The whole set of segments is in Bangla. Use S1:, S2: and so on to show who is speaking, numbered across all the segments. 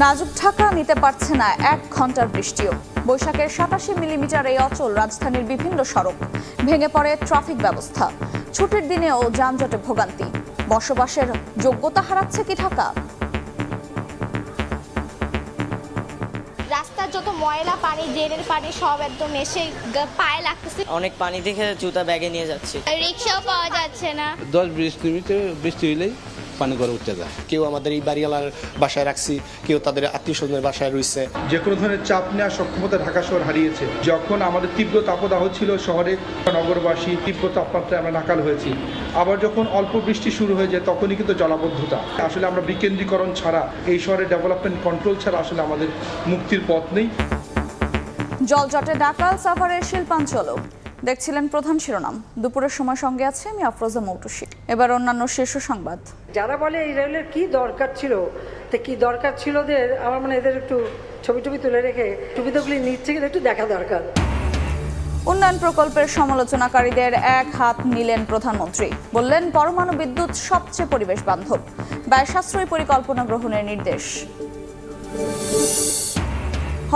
S1: নাজুক ঢাকা নিতে পারছে না এক ঘণ্টার বৃষ্টিও। বৈশাখের সাতাশি মিলিমিটার এই অচল রাজধানীর বিভিন্ন সড়ক। ভেঙে পড়ে ট্রাফিক ব্যবস্থা। ছুটির দিনেও যানজটে ভোগান্তি। বসবাসের যোগ্যতা হারাচ্ছে কি ঢাকা?
S2: রাস্তার যত ময়লা পানি ড্রেনের পানি সব একদম এসে পায়ে লাগতেছে।
S3: অনেক পানি দেখে জুতা ব্যাগে নিয়ে যাচ্ছি।
S2: রিক্সাও পাওয়া যাচ্ছে না।
S4: দশ মিনিটে বৃষ্টি হইলেই পানি করে উঠতে যায়।
S5: কেউ আমাদের এই বাড়িওয়ালার বাসায় রাখছি কেউ তাদের আত্মীয় স্বজনের বাসায় রয়েছে।
S6: যে কোনো ধরনের চাপ নেওয়ার সক্ষমতা ঢাকা শহর হারিয়েছে। যখন আমাদের তীব্র তাপদাহ ছিল শহরে নগরবাসী তীব্র তাপমাত্রায় আমরা নাকাল হয়েছি। আবার যখন অল্প বৃষ্টি শুরু হয়ে যায় তখনই কিন্তু জলাবদ্ধতা। আসলে আমরা বিকেন্দ্রীকরণ ছাড়া এই শহরে ডেভেলপমেন্ট কন্ট্রোল ছাড়া আসলে আমাদের মুক্তির পথ নেই।
S1: জলজটে ডাকাল সাভারের শিল্পাঞ্চলও। দেখছিলেন প্রধান শিরোনাম। দুপুরের সময় সঙ্গে আছে আমি আফরোজা মৌটুসি। এবার অন্যান্য শীর্ষ সংবাদ।
S7: যারা বলে এই রেলের কি দরকার ছিল তো কি দরকার ছিল ওদের আমার মানে এদের একটু ছবি টবি তুলে রেখে সুবিধাগুলি নিচ্ছে কিন্তু একটু দেখা দরকার।
S1: উন্নয়ন প্রকল্পের সমালোচনাকারীদের এক হাত নিলেন প্রধানমন্ত্রী। বললেন পরমাণু বিদ্যুৎ সবচেয়ে পরিবেশ বান্ধব। ব্যয় সাশ্রয়ী পরিকল্পনা গ্রহণের নির্দেশ।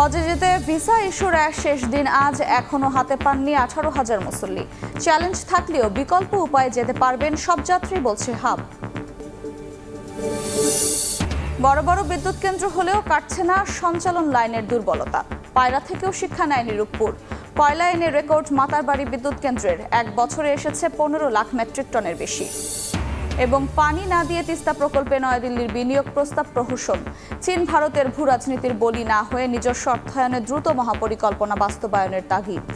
S1: হজে যেতে ভিসা ইস্যুর এক শেষ দিন আজ এখনও হাতে পাননি আঠারো হাজার মুসল্লি। চ্যালেঞ্জ থাকলেও বিকল্প উপায়ে যেতে পারবেন সব যাত্রী, বলছে হাব। বড় বড় বিদ্যুৎ কেন্দ্র হলেও কাটছে না সঞ্চালন লাইনের দুর্বলতা। পায়রা থেকেও শিক্ষা নেয় নিরূপপুর কয়লা এনে রেকর্ড মাতারবাড়ি বিদ্যুৎ কেন্দ্রের। এক বছরে এসেছে পনেরো লাখ মেট্রিক টনের বেশি। এবং পানি না দিয়ে তিস্তা প্রকল্পে নয়াদিল্লির বিনিয়োগ প্রস্তাব প্রহসন। চীন ভারতের ভূ রাজনীতির বলি না হয়ে নিজস্ব অর্থায়নে দ্রুত মহাপরিকল্পনা বাস্তবায়নের তাগিদ।